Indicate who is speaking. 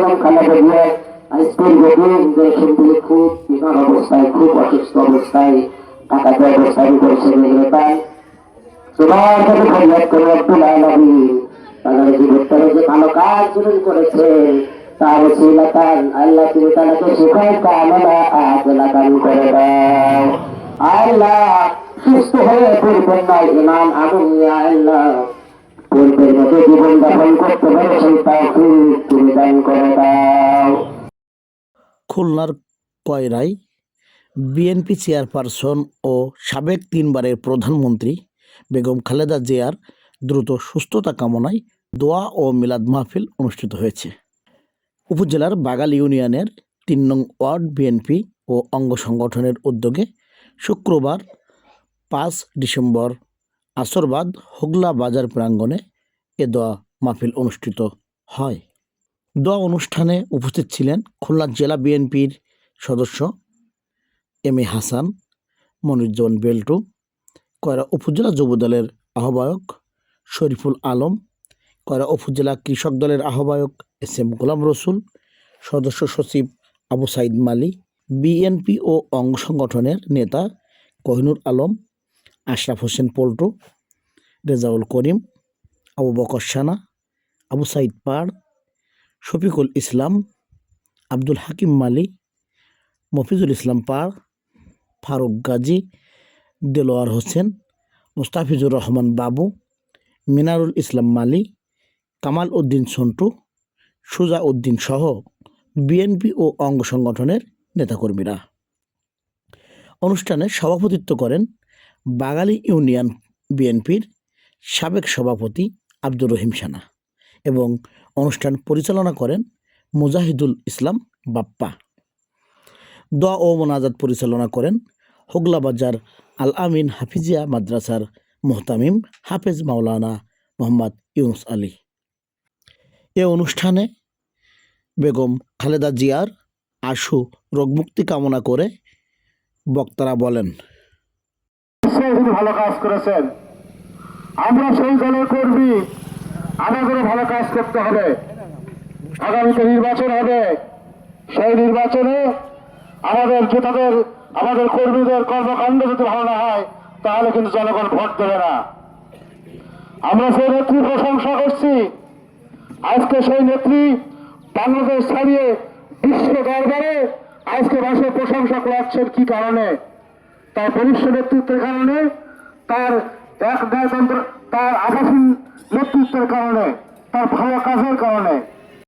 Speaker 1: বেগম খালেদা জিয়া আজকের গভীর দেখেন তিনি খুব বিমান অবস্থায়, খুব অসুস্থ অবস্থায় ঢাকাতে অবস্থায় করেছে তাই কাছে ফরিয়াদ করে আলমী তাদের যে ভালো কাজ করেছে, তার আল্লাহ তুমি কামনা করে দাও। আল্লাহ সুস্থ হয়ে পূর্বের নয় ইমান আগুন আল্লাহ। পূর্বের মতো জীবন যাপন করতে পারে
Speaker 2: খুলনার কয়রায় বিএনপি চেয়ারপারসন ও সাবেক তিনবারের প্রধানমন্ত্রী বেগম খালেদা জিয়ার দ্রুত সুস্থতা কামনায় দোয়া ও মিলাদ মাহফিল অনুষ্ঠিত হয়েছে। উপজেলার বাগাল ইউনিয়নের তিন নং ওয়ার্ড বিএনপি ও অঙ্গ সংগঠনের উদ্যোগে শুক্রবার পাঁচ ডিসেম্বর আসরবাদ হুগলা বাজার প্রাঙ্গণে এ দোয়া মাহফিল অনুষ্ঠিত হয়। দোয়া অনুষ্ঠানে উপস্থিত ছিলেন খুলনা জেলা বিএনপির সদস্য এম এ হাসান, মনিরুজ্জামান বেল্টু, কয়রা উপজেলা যুবদলের আহ্বায়ক শরীফুল আলম, কয়রা উপজেলা কৃষক দলের আহ্বায়ক এস এম গোলাম রসুল, সদস্য সচিব আবু সাইদ মালি, বিএনপি ও অঙ্গ সংগঠনের নেতা কোহিনুর আলম, আশরাফ হোসেন পল্টু, রেজাউল করিম, আবু বকর সানা, আবু সাইদ পাড় শফিকুল ইসলাম, আব্দুল হাকিম মালি, মফিজুল ইসলাম পার, ফারুক গাজী, দেলোয়ার হোসেন, মুস্তাফিজুর রহমান বাবু, মিনারুল ইসলাম মালি, কামাল উদ্দিন সন্টু, সুজা উদ্দিন সহ বিএনপি ও অঙ্গ সংগঠনের নেতাকর্মীরা। অনুষ্ঠানে সভাপতিত্ব করেন বাগালী ইউনিয়ন বিএনপির সাবেক সভাপতি আব্দুর রহিম সানা এবং অনুষ্ঠান পরিচালনা করেন মুজাহিদুল ইসলাম বাপ্পা। দোয়া ও মোনাজাত পরিচালনা করেন হুগলা বাজার আল আমিন হাফিজিয়া মাদ্রাসার মোহতামিম হাফেজ মাওলানা মোহাম্মদ ইউনুস আলী। এ অনুষ্ঠানে বেগম খালেদা জিয়ার আশু রোগমুক্তি কামনা করে বক্তারা বলেন
Speaker 3: ভালো কাজ করেছেন। আমরা সেই দলের কর্মী। আমাদেরও ভালো কাজ করতে হবে। আগামীতে নির্বাচন হবে। সেই নির্বাচনে আমাদের যে তাদের আমাদের কর্মীদের কর্মকাণ্ড যদি ভালো না হয়, তাহলে কিন্তু জনগণ ভোট দেবে না। আমরা সেই নেত্রী প্রশংসা করছি। আজকে সেই নেত্রী বাংলাদেশ ছাড়িয়ে বিশ্ব দরবারে আজকে বাসে প্রশংসা করাচ্ছেন কি কারণে? তার বলিষ্ঠ নেতৃত্বের কারণে, তার এক ন্যায়তন্ত্র নেতৃত্বের কারণে তার ভালো কাজের কারণে।